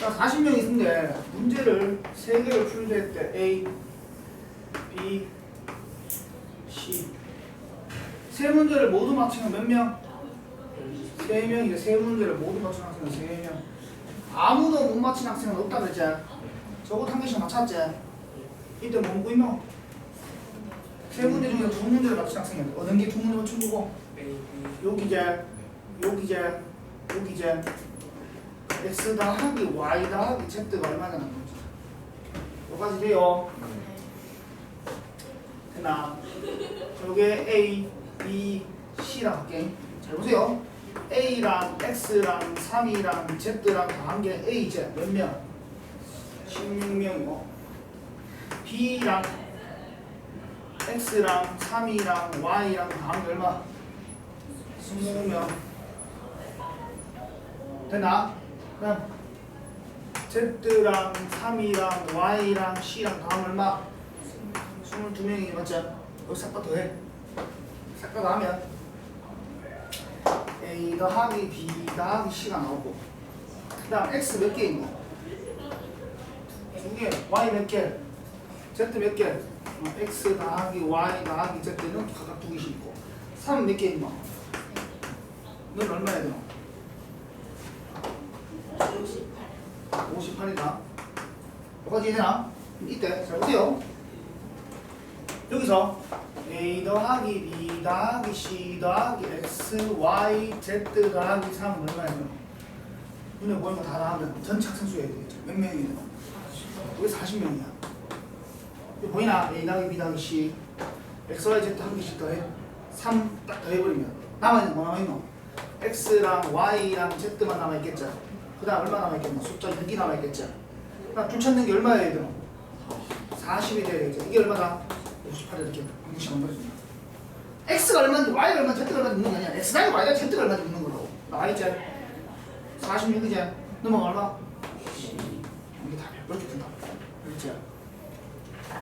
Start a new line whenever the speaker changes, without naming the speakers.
자, 40명이 있는데 문제를 3개를 풀게 했대. A, B, C. 세 문제를 모두 맞추면 몇 명? 세 명이래. 세 문제를 모두 맞춘 학생은 세 명. 아무도 못 맞힌 학생은 없다 그랬지? 저것도 한 개씩 맞췄지? 이때 뭐 먹고 있노? 세 문제 중에 두 문제를 맞춘 학생이 어느 게 두 문제 맞춘 거고? 여기제, 여기제, 여기제. X 더하기 y 더하기 z가 얼마나 나는 거지? 여기까지 돼요. 됐나? 저게 a, b, c랑 할게. 잘 보세요. a랑 x랑 3이랑 z랑 더한 게 a제 몇 명? 16명이고 b랑 x랑 3이랑 y랑 게 얼마? 20명. 됐나? 그럼 Z랑 3이랑 Y랑 C랑 다음 얼마? 22명이 맞죠? 여기 싹다 더해 싹다 더하면 A 더하기 B 더하기 C가 나오고 그 다음 X 몇 개인 거? 두개 Y 몇 개? Z 몇 개? 어, X 더하기 Y 더하기 Z는 각각 두 개씩 있고 3 몇 개인 거? 넌 얼마야 되노? 58이다. 여기까지 되나? 이때 잘 보세요. 여기서 A 더하기 B 더하기 C 더하기 X, Y, Z 더하기 3은 얼마예요? 눈에 보이는 거다 나오면 전체 학생 수야 되겠죠. 몇 명이 되나? 여기 40명이야. 여기 보이나? A 더하기 B 더하기 C X, Y, Z 한 개씩 더해 3 딱 더해버리면 남아있는 거뭐 남아있노? X랑 Y랑 Z만 남아있겠죠. 그 다음 얼마 남아있겠노? 숫자 6이 남아있겠죠. 그 다음 줄 찾는 게 얼마야 되노? 40이 돼야겠죠. 이게 얼마다? 58 이렇게 안 버려준다. X가 얼마인지 Y가 얼마인지 Z가 얼마인지 묻는 거 아니야. X가 아니고 Y가 Z가 얼마인지 묻는 거라고. 나있지 46이지? 넘어가 얼마? 이게 답이야. 이렇게 된다. 그렇지?